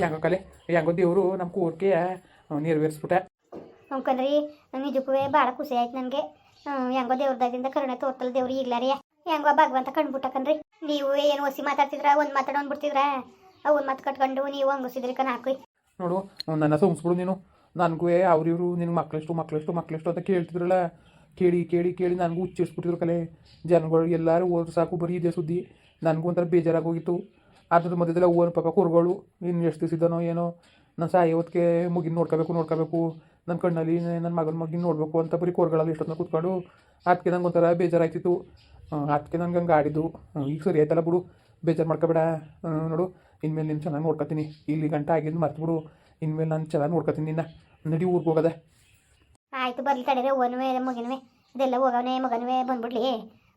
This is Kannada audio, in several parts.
ಹೆಂಗೋ ಕಲೆ ಹೆಂಗೋ ದೇವರು ನಮ್ಮ ಕೋರಿಕೆಯ ನೆರವೇರಿಸ್ಬಿಟ್ಟ. ಅಂಕಂದ್ರಿ ನಿಜಕ್ಕೂ ಭಾಳ ಖುಷಿ ಆಯ್ತು ನನಗೆ. ಹೆಂಗೋ ದೇವ್ರದಾಗಿಂದ ಕರುಣೆ ತೋರ್ತಲ್ಲ ದೇವ್ರು ಈಗ್ಲಾರಿ. ಹೆಂಗೋ ಭಗವಂತ ಕಂಡ್ಬಿಟ್ಟಕನ್ರಿ. ನೀವು ಏನು ಒಸಿ ಮಾತಾಡ್ತಿದ್ರ ಒಂದು ಮಾತಾಡೋನ್ ಬಿಡ್ತಿದ್ರ? ಒಂದು ಮಾತು ಕಟ್ಕೊಂಡು ನೀವು ಹಂಗಸಿದ್ರಿ ಹಾಕಿ ನೋಡು ನನ್ನ ಸುಮ್ಸ್ಬಿಡು ನೀನು. ನನಗೂ ಅವ್ರು ಇವರು ಮಕ್ಕಳಿಷ್ಟು ಮಕ್ಕಳಿಷ್ಟು ಮಕ್ಕಳಿಷ್ಟು ಅಂತ ಕೇಳ್ತಿದ್ರಲ್ಲ. ಕೇಳಿ ಕೇಳಿ ಕೇಳಿ ನನಗೂ ಹುಚ್ಚಿಡ್ಸ್ಬಿಟ್ಟಿದ್ರು ಕಲೆ. ಜನಗಳು ಎಲ್ಲರೂ ಓದ್ ಸಾಕು ಬರೀ ಇದೆ ಸುದ್ದಿ. ನನಗೂ ಒಂಥರ ಬೇಜಾರಾಗೋಗಿತ್ತು ಅದ್ರ ಮಧ್ಯದಲ್ಲಿ ಓನ್ ಪಾಪ ಕೂರ್ಗಳು ಇನ್ನು ಎಷ್ಟು ದಿವಸ ಏನೋ ನಾನು ಹೊತ್ತಿಗೆ ಮುಗಿನ ನೋಡ್ಕೋಬೇಕು ನೋಡ್ಕೋಬೇಕು ನನ್ನ ಕಣ್ಣಲ್ಲಿ ನನ್ನ ಮಗನ ಮಗಿನ ನೋಡಬೇಕು ಅಂತ ಬರೀ ಕೋರ್ಗಳಲ್ಲಿ ಎಷ್ಟೊತ್ತನ ಕೂತ್ಕೊಂಡು ಅದಕ್ಕೆ ನಂಗೆ ಒಂಥರ ಬೇಜಾರಾಯ್ತಿತ್ತು. ಅದಕ್ಕೆ ನಂಗೆ ಹಂಗೆ ಆಡಿದ್ದು. ಈಗ ಸರಿ ಆಯ್ತಲ್ಲ ಬಿಡು ಬೇಜಾರು ಮಾಡ್ಕೋಬೇಡ. ನೋಡು ಇನ್ಮೇಲೆ ನಿನ್ನ ಚೆನ್ನಾಗಿ ನೋಡ್ಕೊತೀನಿ. ಇಲ್ಲಿ ಗಂಟ ಆಗಿದ್ದು ಮರ್ತು ಬಿಡು. ಇನ್ಮೇಲೆ ನಾನು ಚೆನ್ನಾಗಿ ನೋಡ್ಕೊತೀನಿ ನಿನ್ನ. ನಡಿ ಊರಿಗೆ ಹೋಗೋದೆ. ಆಯ್ತು ಬರ್ಲಿ ತಡೀರಿ ಓನುವೆ ಮಗನವೇ ಇದೆಲ್ಲ ಹೋಗವನೇ ಮಗನವೇ ಬಂದ್ಬಿಡ್ಲಿ.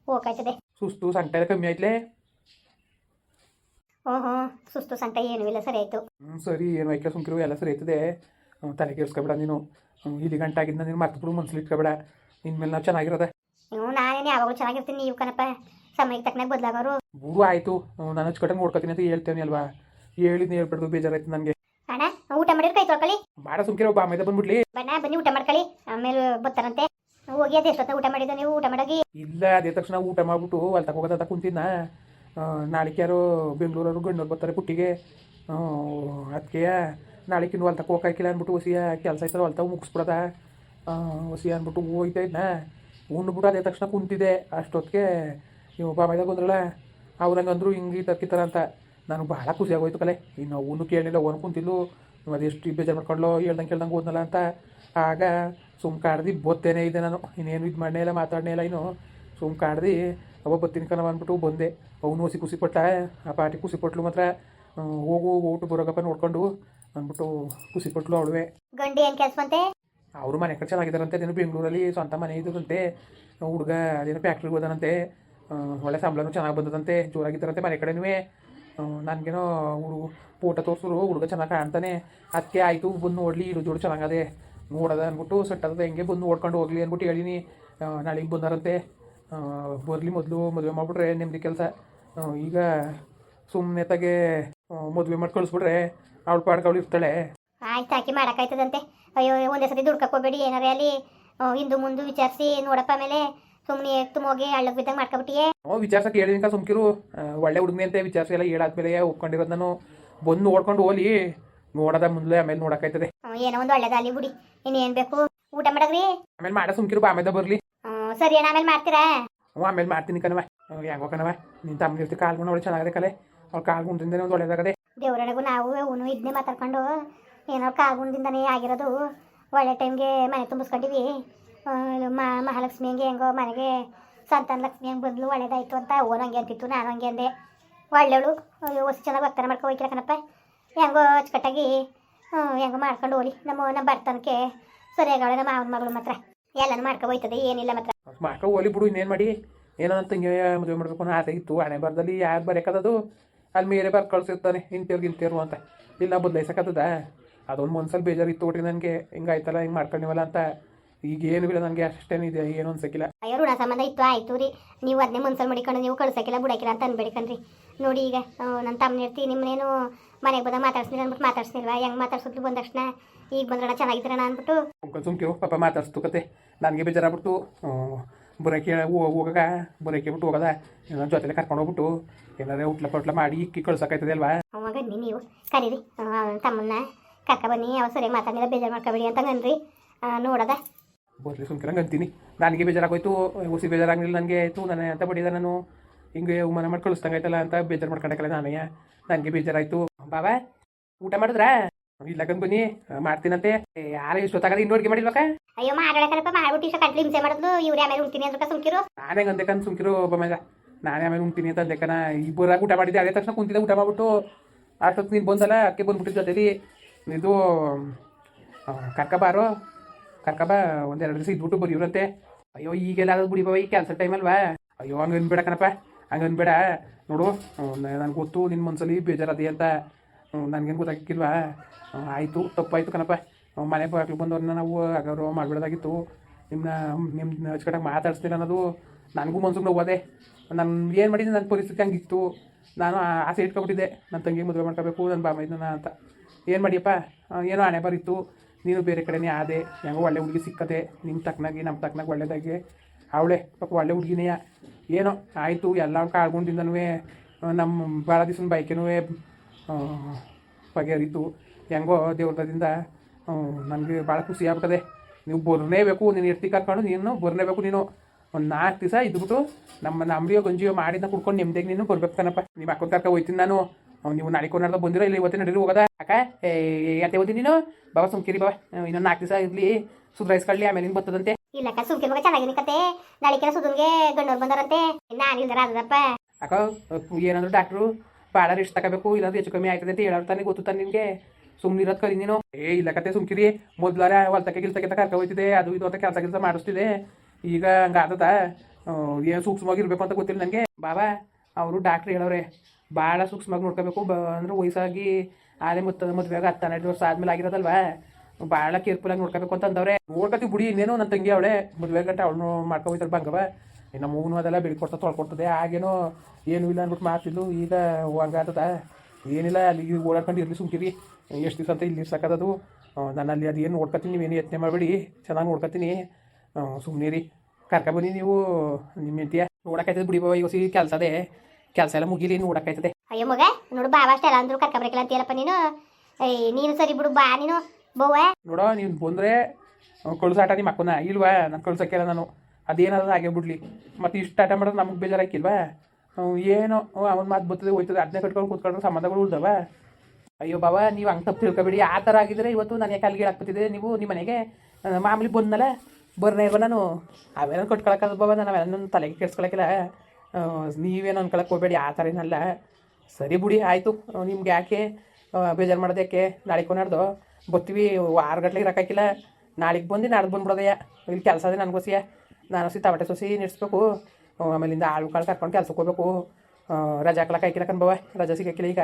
ಹೋಗಾಯ್ತದೆ ಸುಸ್ತು ಸಂಕಟ ಕಮ್ಮಿ ಆಯ್ತಲೇ. ಹ್ಞೂ ಸುಸ್ತು ಸಂಕ ಏನೂ ಇಲ್ಲ ಸರಿ ಆಯ್ತು. ಹ್ಞೂ ಸರಿ ಏನು ವೈಕಲ್ ಸುಮ್ಕಿರು ಎಲ್ಲ ಸರಿ ಆಯ್ತದೆ. ತಲೆ ಕೆಡ್ಸ್ಕೊಬೇಡ ನೀನು. ಇಲ್ಲಿ ಗಂಟ ಆಗಿದ್ದ ನೀನು ಮರ್ತು ಬಿಡು ಮನ್ಸಲ್ಲಿ ಇಟ್ಕೊಬೇಡ. ಇನ್ಮೇಲೆ ನಾವು ಚೆನ್ನಾಗಿರೋದೆ. ನೀವು ನಾನೇನು ಯಾವಾಗಲೂ ಚೆನ್ನಾಗಿರ್ತೀನಿ ನೀವು ಕಣಪ್ಪ. ಸಮಯಕ್ಕೆ ತಕ್ಕನಾಗ ಬದಲಾಗೋರು. ಬೂರು ಆಯಿತು. ನಾನು ಹಚ್ಕಟ್ಟಂಗೆ ನೋಡ್ಕೊತೀನಿ ಅಂತ ಹೇಳ್ತೇನೆ ಅಲ್ವಾ? ಹೇಳಿದ್ನ ಹೇಳ್ಬಿಡ್ದು ಬೇಜಾರಾಯ್ತು ನನಗೆ. ಅಣ್ಣ ಊಟ ಮಾಡಿದ್ರೆ ಕೈ ತೊಳ್ಕೊಳ್ಳಿ. ಬಾಡ ಸುಮ್ಕಿರೋ ಬಾ ಮೈದ ಬಂದ್ಬಿಡ್ಲಿ. ಬಣ್ಣ ಬನ್ನಿ ಊಟ ಮಾಡ್ಕೊಳ್ಳಿ. ಆಮೇಲೆ ಬರ್ತಾರಂತೆ. ಹೋಗಿ ಅದು ಎಷ್ಟೊತ್ತ ಊಟ ಮಾಡಿದ್ದು ನೀವು ಊಟ ಮಾಡೋಗಿ. ಇಲ್ಲ ಅದೇ ತಕ್ಷಣ ಊಟ ಮಾಡ್ಬಿಟ್ಟು ಅಲ್ಲಿ ತಗೋಗೋದಂತ ಕುಂತಿದ್ನ. ನಾಳೆಗೆ ಯಾರೋ ಬೆಂಗಳೂರವರು ಗಂಡೋರು ಬರ್ತಾರೆ ಪುಟ್ಟಿಗೆ. ಅದಕ್ಕೆ ನಾಳಿಕಿನ ಹೊಲ್ತಕ್ಕೆ ಹೋಗಾಕಿಲ್ಲ ಅಂದ್ಬಿಟ್ಟು ಹೊಸಿಯ ಕೆಲಸ ಐತಲ್ಲ ಹೊಲ್ತ ಮುಗಿಸ್ಬಿಡದ. ಹೊಸಿ ಅಂದ್ಬಿಟ್ಟು ಹೋಗ್ತಾ ಇದ್ನ. ಉಂಡ್ಬಿಟ್ಟು ಅದೇ ತಕ್ಷಣ ಕುಂತಿದ್ದೆ. ಅಷ್ಟೊತ್ತಿಗೆ ನೀವು ಮೈದಾಗ ಬಂದ್ರಲ್ಲ, ಅವ್ರು ಅಂದರು, ಹಿಂಗೆ ತರ್ಕಿತಾರ ಅಂತ. ನನಗೆ ಭಾಳ ಖುಷಿಯಾಗೋಯ್ತು ಕಲೆ. ಇನ್ನು ಅವನು ಕೇಳಿಲ್ಲ ಅವನು ಕುಂತಿದ್ಲು. ಅದು ಎಷ್ಟು ಬೇಜಾರು ಮಾಡ್ಕೊಂಡ್ಲೋ, ಹೇಳ್ದಂಗೆ ಕೇಳ್ದಂಗೆ ಹೋದ್ನಲ್ಲ ಅಂತ. ಆಗ ಸುಮ್ ಕಾಡ್ದು ಬೋತ್ತೇನೆ ಇದೆ ನಾನು. ಇನ್ನೇನು ಇದು ಮಾಡನೇ ಇಲ್ಲ, ಮಾತಾಡನೇ ಇಲ್ಲ ಇನ್ನು. ಸುಮ್ ಕಾಡ್ದು ಅವ ಬರ್ತೀನಿ ಕಣವ ಅಂದ್ಬಿಟ್ಟು ಬಂದೆ ಅವನು ಹಸಿ ಖುಷಿ ಪಟ್ಟ ಆ ಪಾರ್ಟಿ ಖುಷಿ ಪಟ್ಲು ಮಾತ್ರ ಹೋಗು ಊಟ ಬರೋಕಪ್ಪ ನೋಡ್ಕೊಂಡು ಅಂದ್ಬಿಟ್ಟು ಖುಷಿ ಪಟ್ಲು ಅವಳುವೆ ಗಂಡಿ ಏನು ಅವರು ಮನೆ ಕಡೆ ಚೆನ್ನಾಗಿದ್ದಾರಂತೆ ಅದೇನು ಬೆಂಗಳೂರಲ್ಲಿ ಸ್ವಂತ ಮನೆ ಇದ್ದದಂತೆ ಹುಡುಗ ಅದೇನು ಫ್ಯಾಕ್ಟ್ರಿಗೆ ಹೋದನಂತೆ ಒಳ್ಳೆ ಸಂಬಳನೂ ಚೆನ್ನಾಗಿ ಬಂದದಂತೆ ಜೋರಾಗಿದ್ದಾರಂತೆ ಮನೆ ಕಡೆನೂ ನನಗೇನೋ ಹುಡುಗ ಫೋಟೋ ತೋರಿಸಿದ್ರು ಹುಡುಗ ಚೆನ್ನಾಗಿ ಕಾಣ್ತಾನೆ ಅದಕ್ಕೆ ಆಯಿತು ಬಂದು ನೋಡಲಿ ಇಡು ಜೋಡು ಚೆನ್ನಾಗದೆ ನೋಡದ ಅಂದ್ಬಿಟ್ಟು ಸೆಟ್ಟದ ಹೆಂಗೆ ಬಂದು ನೋಡ್ಕೊಂಡು ಹೋಗ್ಲಿ ಅಂದ್ಬಿಟ್ಟು ಹೇಳಿನಿ ನಾಳೆಗೆ ಬಂದಾರಂತೆ ಬರಲಿ ಮೊದಲು ಮದುವೆ ಮಾಡಿಬಿಟ್ರೆ ನಿಮ್ಮದು ಕೆಲಸ. ಈಗ ಸುಮ್ಮನೆ ತಗೆ ಮದುವೆ ಮಾಡಿ ಕಳಿಸ್ಬಿಟ್ರೆ ಅವಳು ಪಾಡ್ಕವಳು ಅವಳು ಇರ್ತಾಳೆ. ಆಯ್ತು ಹಾಕಿ ಮಾಡೋಕ್ಕಾಯ್ತದಂತೆ. ಅಯ್ಯೋ ಒಂದೇ ಸತಿ ದುಡ್ಕಕ್ಕೆ ಹೋಗ್ಬೇಡಿ ಏನಾರೇ ಅಲ್ಲಿ ಹಿಂದೂ ಮುಂದೆ ವಿಚಾರಿಸಿ ನೋಡಪ್ಪ ಆಮೇಲೆ ಸುಮ್ಮನೆ ತುಂಬ ಹೋಗಿ ಹಳ್ಳಕ್ಕೆ ಬಿದ್ದಂಗೆ ಮಾಡ್ಕೊಬಿಟ್ಟಿಯೇ. ಹ್ಞೂ ವಿಚಾರ್ಸಕ್ಕೆ ಹೇಳಿದ್ಕ ಸುಮ್ಕಿರು. ಒಳ್ಳೆ ಹುಡುಗನೇ ಅಂತ ವಿಚಾರಿಸಿ ಎಲ್ಲ ಹೇಳಾದ್ಮೇಲೆ ಒಪ್ಕೊಂಡಿರೋದು ನಾನು. ಬಂದು ನೋಡ್ಕೊಂಡು ಹೋಲಿ. ನೋಡದ ಮುಂದೆ ಆಮೇಲೆ ನೋಡಕ್ಕಾಯ್ತದೆ. ಏನೋ ಒಂದು ಒಳ್ಳೇದಾಗಲಿ ಬಿಡಿ. ಇನ್ನೇನು ಬೇಕು? ಊಟ ಮಾಡಗ್ರಿ ಆಮೇಲೆ ಮಾಡ ಸುಮ್ಕಿರು ಆಮೇಲೆ ಬರಲಿ. ಸರಿ ಅಣ್ಣ ಆಮೇಲೆ ಮಾಡ್ತೀರಾ? ಹ್ಞೂ ಆಮೇಲೆ ಮಾಡ್ತೀನಿ ಕಣವ ಹೆಂಗೋ ಕಣವ ನಿನ್ನ ತಮ್ಮ ಜೊತೆ ಕಾಲ್ ಅವಳು ಚೆನ್ನಾಗದೆ ಕಲೆ ಅವ್ರ ಕಾಲ್ ಗುಂಡ್ರಿಂದ ಒಂದು ಒಳ್ಳೇದಾಗದೆ. ದೇವರೊಳಗೂ ನಾವು ಅವನು ಇದನ್ನೇ ಮಾತಾಡ್ಕೊಂಡು ಏನೋ ಕಾಗುಣದಿಂದನೇ ಆಗಿರೋದು. ಒಳ್ಳೆ ಟೈಮ್ಗೆ ಮನೆ ತುಂಬಿಸ್ಕೊಂಡಿವಿ. ಮಹಾಲಕ್ಷ್ಮಿ ಹಂಗೆ ಹೆಂಗೋ ಮನೆಗೆ ಸಂತಾನ ಲಕ್ಷ್ಮಿ ಹಂಗೆ ಬಂದ್ಲು ಒಳ್ಳೇದಾಯ್ತು ಅಂತ ಓನ್ ಹಂಗೆ ಅಂತಿತ್ತು ನಾನು ಹಂಗೆ ಅಂದೆ. ಒಳ್ಳೆವಳು ಹೊಸ ಚೆನ್ನಾಗಿ ವರ್ತನೆ ಮಾಡ್ಕೊ ಹೋಯ್ತಿರ ಕಣಪ್ಪ. ಹೆಂಗೋ ಅಚ್ಚುಕಟ್ಟಾಗಿ ಹೆಂಗೋ ಮಾಡ್ಕೊಂಡು ಹೋಗಿ ನಮ್ಮ ನಮ್ಮ ಬರ್ತನಕ್ಕೆ ಸರಿಯಾಗವಳೆ ನಮ್ಮ ಮಾವನ ಮಗಳು ಮಾತ್ರ. ಎಲ್ಲನೂ ಮಾಡ್ಕೊ ಹೋಯ್ತದೆ ಏನಿಲ್ಲ ಮಾತ್ರ. ಮಾಡ್ಕೊ ಹೋಲಿ ಬಿಡು ಇನ್ನೇನು ಮಾಡಿ? ಏನೋ ನನ್ನ ತಂಗಿ ಮದುವೆ ಮಾಡಬೇಕು ಅನ್ನೋ ಆಸೆ ಇತ್ತು. ಹಣೆ ಬರ್ದಲ್ಲಿ ಯಾರು ಬರೆಯೋಕ್ಕದದು ಅಲ್ಲಿ ಮೇರೆ ಬರ್ ಕಳ್ಸಿರ್ತಾನೆ ಇಂತೇರ್ಗೆ ಇಂತೇರು ಅಂತ. ಇಲ್ಲ ಬದಲಾಯಿಸಕ್ಕತ್ತದ ಅದೊಂದು ಮನ್ಸಲ್ಲಿ ಬೇಜಾರಿತ್ತು ಒಟ್ಟಿಗೆ ನನಗೆ. ಹಿಂಗಾಯ್ತಲ್ಲ ಹಿಂಗೆ ಮಾಡ್ಕೊಂಡಿವಲ್ಲ ಅಂತ. ಈಗ ಏನು ಇಲ್ಲ ನನಗೆ ಅಷ್ಟೇನಿದೆ ಏನು ಅನ್ಸಕ್ಕಿಲ್ಲ ಅಯ್ಯೋ ಋಣ ಸಂಬಂಧ ಇತ್ತು ಆಯ್ತು ರೀ. ನೀವು ಅದನ್ನೇ ಮನ್ಸಲ್ಲಿ ಮಡಿಕೊಂಡು ನೀವು ಕಳ್ಸಕ್ಕಿಲ್ಲ ಬಿಡಕ್ಕಿಲ್ಲ ಅಂತ ಅನ್ಬೇಡಿ ಕಣ್ರಿ. ನೋಡಿ ಈಗ ನನ್ನ ತಮ್ಮ ಇರ್ತಿ ನಿಮ್ಮನೇನು ಮನೆಗೆ ಬಂದಾಗ ಮಾತಾಡ್ಸ್ತೀನಿ ಅಂದ್ಬಿಟ್ಟು ಮಾತಾಡ್ಸ್ನಿಲ್ವಾ ಹೆಂಗೆ ಮಾತಾಡ್ಸಿದ್ಲು ಬಂದ ತಕ್ಷಣ? ಈಗ ಬಂದ್ರಣ ಚೆನ್ನಾಗಿದ್ರಣ ಅಂದ್ಬಿಟ್ಟು. ಸುಮ್ಕೆ ಪಾಪ ಮಾತಾಡ್ಸ್ತು ಕತೆ. ನನಗೆ ಬೇಜಾರಾಗ್ಬಿಟ್ಟು ಬರೋಕೆ ಹೋಗಾಗ ಬರೋಕೆ ಬಿಟ್ಟು ಹೋಗದ? ಜೊತೆಲೆ ಕರ್ಕೊಂಡು ಹೋಗ್ಬಿಟ್ಟು. ಏನಾರೇ ಉಟ್ಲ ಪಟ್ಲ ಮಾಡಿ ಇಕ್ಕಿ ಕಳ್ಸೋಕಾಯ್ತದೆ ಅಲ್ವಾ? ಅವಾಗ ನೀವು ಕರೀರಿ. ತಮ್ಮನ್ನ. ಕಕ್ಕ ಬನ್ನಿ ಅವ ಸರಿ ಮಾತಾಡಿಲ್ಲ ಬೇಜಾರು ಮಾಡ್ಕೊಬೇಡಿ ಅಂತ ಅನ್ರಿ ನೋಡದ. ಬರ್ಲಿ ಸುಮ್ಕಿರಂಗೆ ಅಂತೀನಿ. ನನಗೆ ಬೇಜಾರಾಗೋಯ್ತು. ಹುಸಿ ಬೇಜಾರಾಗಲಿಲ್ಲ ನನಗೆ ಆಯಿತು ನಾನು ಅಂತ ಬಡಿದ ನಾನು. ಹಿಂಗೆ ಮನೆ ಮಾಡಿ ಕಳಿಸ್ದಂಗಾಯ್ತಲ್ಲ ಅಂತ ಬೇಜಾರು ಮಾಡ್ಕೊಂಡಕ್ಕಲ್ಲ ನಾನೇ. ನನಗೆ ಬೇಜಾರಾಯ್ತು. ಬಾಬಾ ಊಟ ಮಾಡಿದ್ರಾ? ಇಲ್ಲಕಂದ್ ಬನ್ನಿ ಮಾಡ್ತೀನಂತೆ. ಯಾರು ಇಷ್ಟೊತ್ತಾಗದ ಇನ್ನೂ ಅಡುಗೆ ಮಾಡಿಲ್ವಕ್ಕ? ಅಯ್ಯೋ ಮಾಡಬೇಕಲ್ಲಪ್ಪ ಮಾಡ್ಬಿಟ್ಟು ಇಷ್ಟ ಕಂಟ್ಲಿ ಹಿಂಸೆ ಮಾಡಿದ್ಲು ಇವ್ರು ಆಮೇಲೆ ಉಣ್ತೀನಿ ಅಂದ್ರಕ ಸುಮ್ಕಿರು. ನಾನೇ ಅಂದೆಕಂದ್ ಸುಮ್ಕಿರು ಒಬ್ಬ ಮಗ. ನಾನೇ ಆಮೇಲೆ ಉಣ್ತೀನಿ ಅಂತ ಅಂದೆಕನ ಇಬ್ಬರಾಗ ಊಟ ಮಾಡಿದ್ದೆ ಅದೇ ತಕ್ಷಣ ಕುಂತಿದ್ದೆ ಊಟ ಮಾಡ್ಬಿಟ್ಟು. ಅಷ್ಟೊತ್ತು ನೀನು ಬಂದಲ್ಲ ಅಕ್ಕೆ ಬಂದ್ಬಿಟ್ಟಿದ್ದ ಜೊತೆಲಿ. ಇದು ಕರ್ಕಬಾರೋ? ಕರ್ಕಬ ಒಂದೆರಡು ದಿವಸ ಇದ್ಬಿಟ್ಟು ಬರೀವ್ರಂತೆ ಅಯ್ಯೋ ಈಗೆಲ್ಲ ಆಗೋದು ಬಿಡಿ ಬಾವ ಈ ಕೆಲಸ ಟೈಮ್ ಅಲ್ವಾ? ಅಯ್ಯೋ ಹಂಗೆ ಅನ್ಬೇಡ ಕಣಪ್ಪ ಬೇಡ ನೋಡು ನನಗೆ ಗೊತ್ತು ನಿನ್ನ ಮನ್ಸಲ್ಲಿ ಬೇಜಾರದೆ ಅಂತ. ನನಗೇನು ಗೊತ್ತಾಗಿಲ್ವಾ ಆಯಿತು, ತಪ್ಪಾಯಿತು ಕಣಪ್ಪ. ಮನೆ ಬಾಗ್ಲು ಬಂದವ್ರನ್ನ ನಾವು ಆಗೋರು ಮಾಡಬೇಡ್ದಾಗಿತ್ತು. ನಿಮ್ಮನ್ನ ನಿಮ್ಮ ಅಚ್ಚುಕಟ್ಟಾಗಿ ಮಾತಾಡಿಸ್ತೀನಿ ಅನ್ನೋದು ನನಗೂ ಮನ್ಸಿಗೆ ನೋವದೆ. ನಾನು ಏನು ಮಾಡಿದ್ದೆ ನನ್ನ ಪರಿಸ್ಥಿತಿ ಹಂಗಿತ್ತು. ನಾನು ಆಸೆ ಇಟ್ಕೊಬಿಟ್ಟಿದ್ದೆ ನನ್ನ ತಂಗಿ ಮದುವೆ ಮಾಡ್ಕೋಬೇಕು ನನ್ನ ಬಾಮೈದನ ಅಂತ. ಏನು ಮಾಡಿಯಪ್ಪ? ಏನೋ ಹಣೆ ಬರಿತ್ತು ನೀನು ಬೇರೆ ಕಡೆನೇ ಆದೆ. ಹೆಂಗೋ ಒಳ್ಳೆ ಹುಡುಗಿ ಸಿಕ್ಕದೆ. ನಿಮ್ಮ ತಕ್ಕನಾಗಿ ನಮ್ಮ ತಕ್ಕನಾಗಿ ಒಳ್ಳೇದಾಗಿ ಅವಳೆ, ಪಾಪ ಒಳ್ಳೆ ಹುಡುಗಿನೆಯ ಏನೋ ಆಯಿತು, ಎಲ್ಲ ಕಾಳ್ಗೊಂಡಿಂದನೂ ನಮ್ಮ ಭಾಳ ದಿವಸ ಬೈಕೇನೂ ಬಗೆಹರಿತು. ಹೆಂಗೋ ದೇವ್ರದಿಂದ ನಮಗೆ ಭಾಳ ಖುಷಿ ಆಗ್ತದೆ ನೀವು ಬರ್ನೇಬೇಕು ನೀನು ಇರ್ತಿ ಕರ್ಕೊಂಡು, ನೀನು ಬರ್ನೇಬೇಕು ನೀನು. ಒಂದು ನಾಲ್ಕು ದಿವಸ ಇದ್ಬಿಟ್ಟು ನಮ್ಮ ನಂಬ್ರಿಯೋ ಗಂಜಿಯೋ ಮಾಡಿದ್ನ ಕುಡ್ಕೊಂಡು ನಿಮ್ದೇಗೆ ನೀನು ಬರ್ಬೇಕು ಕಣಪ್ಪ. ನಿಮ್ಮ ಅಕ್ಕನ ಕರ್ಕ ಹೋಯ್ತೀನಿ ನಾನು. ನೀವು ನಾಳೆ ಕೊನಾರ್ದ ಬಂದಿರೋ, ಇಲ್ಲಿ ಇವತ್ತಿನ ನಡೀರಿ, ಹೋಗೋದ? ಅಕ್ಕ, ಏ ಅತ್ತೆ ಓದಿ ನೀನು? ಬಾಬಾ ಸುಮ್ಕಿರಿ ಬಾಬಾ ಇನ್ನೊಂದು ನಾಲ್ಕು ದಿವಸ ಇರಲಿ. ಸುಧಾರಿಸ್ಕೊಳ್ಳಿ ಆಮೇಲೆ ನಿನ್ ಬರ್ತದಂತೆ ಇಲ್ಲಕ್ಕ ಸುಮ್ಕೆ ಮಗ ಚೆನ್ನಾಗಿ ಕತೆ ನಾಳಿಕೆಲ್ಲ ಸುಧನ್ಗೆ ಗಂಡೋರ್ ಬಂದಾರಂತೆ. ನಾನು ಇಲ್ದಾರ ಅದಪ್ಪ ಅಕ್ಕ, ಏನಂದ್ರು ಡಾಕ್ಟ್ರು ಭಾಳ ರೆಸ್ಟ್ ತಗೋಬೇಕು ಇಲ್ಲಾಂದ್ರೆ ಹೆಚ್ಚು ಕಮ್ಮಿ ಆಯ್ತದೆ ಅಂತ ಹೇಳೋರು ತಾನೇ ಗೊತ್ತು ತಾನೆ ನಿನಗೆ ಸುಮ್ಮನಿರೋದು ಕರಿ ನೀನು. ಏ, ಇಲ್ಲ ಕತೆ, ಸುಮ್ಕಿರಿ. ಮೊದ್ಲಾರ ಹೊಲ್ತಕ್ಕೆ ಗಿಲ್ತಕ್ಕೆ ಕರ್ಕ ಹೋಯ್ತಿದೆ, ಅದು ಇದು ಅಂತ ಕೆಲಸ ಕೆಲಸ ಮಾಡಿಸ್ತಿದೆ. ಈಗ ಹಂಗಾದದ ಏನು ಸೂಕ್ಷ್ಮವಾಗಿ ಇರಬೇಕು ಅಂತ ಗೊತ್ತಿಲ್ಲ ನನಗೆ. ಬಾಬಾ, ಅವರು ಡಾಕ್ಟ್ರ್ ಹೇಳವ್ರೆ ಭಾಳ ಸೂಕ್ಷ್ಮವಾಗಿ ನೋಡ್ಕೋಬೇಕು, ಬ ಅಂದ್ರೆ ವಯಸ್ಸಾಗಿ ಆಲೆ ಮುತ್ತ ಮದುವೆಗೆ ಹತ್ತು ಹನ್ನೆರಡು ವರ್ಷ ಆದ್ಮೇಲೆ ಆಗಿರೋದಲ್ವಾ? ಭಾಳ ಕೇರ್ಫುಲ್ಲಾಗಿ ನೋಡ್ಕೋಬೇಕು ಅಂತ ಅಂದವ್ರೆ. ಬುಡಿ ಬಿಡಿ, ಇನ್ನೇನು ನನ್ನ ತಂಗಿ ಅವಳೆ. ಮದುವೆ ಗಂಟೆ ಅವಳು ಮಾಡ್ಕೊ ಹೋಯ್ತಾಳೆ ಬಂಗವ ಇನ್ನು ಮೂನು ಅದೆಲ್ಲ ಬಿಡ್ಕೊಡ್ತಾ ತೊಳ್ಕೊಡ್ತದೆ. ಆಗೇನೋ ಏನೂ ಇಲ್ಲ ಅಂದ್ಬಿಟ್ಟು ಮಾತಿದ್ದು ಈಗ ಹಂಗಾಗ್ತದ ಏನಿಲ್ಲ, ಅಲ್ಲಿ ಓಡಾಡ್ಕೊಂಡು ಇರ್ಲಿ ಸುಮ್ಕಿರಿ. ಎಷ್ಟು ದಿವಸ ಅಂತ ಇಲ್ಲಿ ಸಾಕದದು ನಾನು ಅಲ್ಲಿ ಅದು ಏನು ನೋಡ್ಕೊತೀನಿ ನೀವೇನು ಯತ್ನೆ ಮಾಡಬೇಡಿ. ಚೆನ್ನಾಗಿ ನೋಡ್ಕೊತೀನಿ ಸುಮ್ಮನೆ ರೀ ಕರ್ಕೊಬನ್ನಿ ನೀವು ನಿಮ್ಮ ಹೆಂಡತಿಯ. ನೋಡೋಕ್ಕಾಯ್ತದೆ ಬಿಡಿ ಬಾಬಾ ಈಗ ಕೆಲಸ ಅದೇ. ಕೆಲಸ ಎಲ್ಲ ಮುಗಿಲಿ ನೋಡೋಕ್ಕಾಯ್ತದೆ ಅಯ್ಯೋ ಮಗ, ನೋಡು ಬಾಬಾ ಅಷ್ಟೆಲ್ಲ ಅಂದ್ರು ಕರ್ಕ ಬರಕಿಲ್ಲ ಅಂತೀಯಲ್ಲಪ್ಪ ನೀನು. ಏಯ್ ನೀನು ಸರಿ ಬಿಡು, ಬಾ ನೀನು. ಬೋವ ನೋಡೋ ನೀನು ಬಂದರೆ ಕಳ್ಸಾಟ ನಿಮ್ಮ ಅಕ್ಕನ. ಇಲ್ವಾ? ನಾನು ಕಳ್ಸೋಕ್ಕಿಲ್ಲ ನಾನು. ಅದೇನಾದ್ರು ಹಾಗೆ ಬಿಡ್ಲಿ. ಮತ್ತು ಇಷ್ಟು ಆಟ ಮಾಡಿದ್ರೆ ನಮಗೆ ಬೇಜಾರಾಕಿಲ್ವಾ? ಏನೋ ಅವನ ಮಾತು ಬರ್ತದೆ ಹೋಯ್ತದೆ. ಅದನ್ನೇ ಕಟ್ಕೊಂಡು ಕೂತ್ಕೊಂಡ್ರೆ ಸಂಬಂಧಗಳು ಉಳ್ದವ. ಅಯ್ಯೋ ಬಾವ ನೀವು ಹಂಗೆ ತಪ್ಪು ತಿಳ್ಕೊಬೇಡಿ. ಆ ಥರ ಆಗಿದ್ರೆ ಇವತ್ತು ನಾನು ಯಾಕೆ ಅಲ್ಲಿಗೆ ಹಾಕ್ಬಿಟ್ಟಿದೆ ನೀವು ನಿಮ್ಮ ಮನೆಗೆ ಮಾಮೂಲಿ ಬಂದ್ನಲ್ಲ ಬರ್ನೇ ಇಲ್ವ ನಾನು? ಅವೆಲ್ಲ ಕಟ್ಕೊಳಕ್ಕದ ಬಾವ ನಾನು. ಅವೆಲ್ಲ ನನ್ನ ತಲೆಗೆ ಕೆಡ್ಸ್ಕೊಳಕ್ಕಿಲ್ಲ. ಆ, ನೀವೇನು ಅನ್ಕೊಳಕ್ಕೆ ಹೋಗ್ಬೇಡಿ. ಆ ಥರ ಏನಲ್ಲ ಸರಿ ಬಿಡಿ ಆಯಿತು. ನಿಮ್ಗೆ ಯಾಕೆ ಬೇಜಾರು ಮಾಡೋದಕ್ಕೆ ನಾಳೆ ಕೊನಾಡ್ದು ಬರ್ತೀವಿ ವಾರ ಗಟ್ಲೆ ಇರೋಕ್ಕಾಗಿಲ್ಲ ನಾಳೆಗೆ ಬಂದು, ನಾಡ್ದು ಬಂದ್ಬಿಡೋದಯ್ಯ. ಇಲ್ಲಿ ಕೆಲಸ ಅದೇ ನನಗೋಸಿಯ ನಾನು ಸಿ ತಮಟೆ ಸೊಸಿ ನಿಡ್ಸ್ಬೇಕು. ಆಮೇಲಿಂದ ಆಳು ಕಾಳು ಕರ್ಕೊಂಡು ಕೆಲ್ಸಕ್ಕೆ ಹೋಗ್ಬೇಕು. ರಜಾ ಹಾಕ್ಲಕ್ಕೆ ಹಾಕಿಲ್ಲ ಕಣ್ ಬವ ರಜಾ ಸಿಗಾಕಿಲ್ಲ ಈಗ.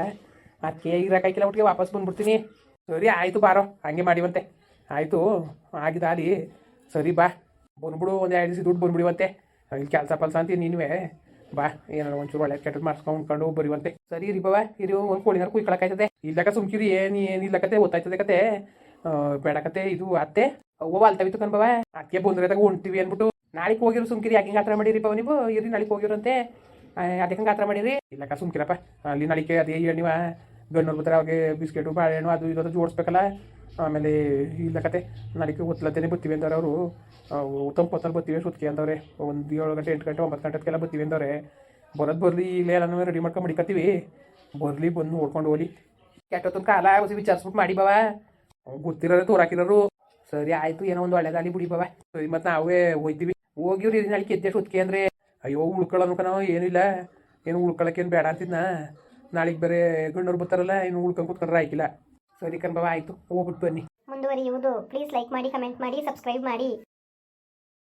ಅದಕ್ಕೆ ಇರೋಕ್ಕಾಗಿಲ್ಲ ಒಟ್ಟಿಗೆ ವಾಪಸ್ ಬಂದ್ಬಿಡ್ತೀನಿ. ಸರಿ, ಆಯಿತು ಬಾರೋ. ಹಂಗೆ ಮಾಡಿವಂತೆ. ಆಯಿತು ಆಗಿದಾಲಿ ಸರಿ ಬಾ. ಬಂದ್ಬಿಡು, ಒಂದು ಎರಡು ದಿವಸ ದುಡ್ಡು ಬಂದ್ಬಿಡಿವಂತೆ. ಇಲ್ಲಿ ಕೆಲಸ ಪಲ್ಸ ಅಂತ ನೀನುವೆ. ಬಾ ಏನಾರ ಒಂಚೂರು ಒಳ್ಳೆ ಕೆಟ್ಟದ್ ಮಾಡ್ಸ್ಕೊಂಡ್ಕೊಂಡು ಬರಿವಂತೆ. ಸರಿ ರೀ ಬಾವ ಇರಿ ಒಂದು ಕೋಳಿನಾರ ಕುಯ್ಕೊಳಕಾಯ್ತದೆ ಇಲ್ಲಕ ಸುಮ್ಕಿರಿ ಏನು ಏನು ಇಲ್ಲಕತೆ ಗೊತ್ತಾಯ್ತದೆ ಕತೆ. ಆ, ಬೇಡ ಕತೆ ಇದು ಅತ್ತೆ. ಅವ್ವ ಅಲ್ತವಿತ್ತು ಕಣ್ ಅತ್ತೆ ಬಂದ್ರದಾಗ ಬಂದ್ರೆದಾಗ ಅನ್ಬಿಟ್ಟು ನಾಳೆಗೆ ಹೋಗಿರು ಸುಮ್ಕಿರಿ ಯಾಕೆ ಹಿಂಗೆ ಮಾಡಿರಿ ಬಾವ ನೀವು? ಇರಿ ನಾಳೆಗೆ ಹೋಗಿರಂತೆ ಅದಕ್ಕೆ ಹಂಗೆ ಹತ್ರ ಮಾಡಿರಿ? ಇಲ್ಲಕ ಸುಮ್ಕಿರಪ್ಪ. ಅಲ್ಲಿ ನಾಳಿಕೆ ಅದೇ ನೀವು. ಗಣ್ಣವ್ರು ಬರ್ತಾರೆ ಅವಾಗೆ ಬಿಸ್ಕೆಟು ಬಾಳೆಹಣ್ಣು ಅದು ಇದು ಅಂತ ಜೋಡಿಸ್ಬೇಕಲ್ಲ. ಆಮೇಲೆ ಇಲ್ಲ ಕತೆ. ನಾಳೆಗೆ ಒತ್ತಲತ್ತೇನೆ ಬರ್ತೀವಿ ಅಂದವ್ರೆ ಅವರು. ತಂಪು ಹೊತ್ತಲ್ಲಿ ಬರ್ತೀವಿ ಸುತ್ತಿ ಅಂದವ್ರೆ ಒಂದು ಏಳು ಗಂಟೆ, ಎಂಟು ಗಂಟೆ, ಒಂಬತ್ತು ಗಂಟೆಗೆಲ್ಲ ಬರ್ತೀವಿ ಅಂದವ್ರೆ. ಬರೋದು ಬರಲಿ, ಇಲ್ಲೇ ಎಲ್ಲ ರೆಡಿ ಮಾಡ್ಕೊಂಡು ಮಡಿಕತ್ತೀವಿ ಬರಲಿ, ಬಂದು ನೋಡ್ಕೊಂಡು ಹೋಗಿ ಕೆಟ್ಟೊತ್ತೊಂದು ಕಾಲ ಹೊಸಿ ವಿಚಾರಿಸ್ಬಿಟ್ಟು ಮಾಡಿ ಬಾವ. ಗೊತ್ತಿರೋರು ತೋರಾಕಿರೋರು. ಸರಿ ಆಯಿತು, ಏನೋ ಒಂದು ಒಳ್ಳೇದಾಗಲಿ ಬಿಡಿ ಬಾವ. ಸರಿ, ಮತ್ತು ನಾವೇ ಹೋಯ್ತೀವಿ. ಹೋಗಿವ್ರಿ ನಾಳೆ ಕೆದ್ದೆ ಸುತ್ತಿ ಅಂದರೆ ಅಯ್ಯೋ ಉಳ್ಕೊಳ್ಳೋನು ನಾವು ಏನಿಲ್ಲ ಏನು ಉಳ್ಕೊಳ್ಳೋಕ್ಕೇನು ಬೇಡ ಅಂತಿದ್ನ. ನಾಳೆಗೆ ಬೇರೆ ಗಂಡವ್ರು ಬರ್ತಾರಲ್ಲ ಏನು ಉಳ್ಕೊಂಡು ಕೂತ್ಕೊಂಡ್ರೆ ಆಯ್ಕಿಲ್ಲ. ಸರಿ ಕಣ್ ಬಾವ, ಆಯಿತು. ಹೋಗ್ಬಿಟ್ಟು ಬನ್ನಿ. ಮುಂದುವರಿಯುವುದು. ಪ್ಲೀಸ್ ಲೈಕ್ ಮಾಡಿ ಕಮೆಂಟ್ ಮಾಡಿ ಸಬ್ಸ್ಕ್ರೈಬ್ ಮಾಡಿ.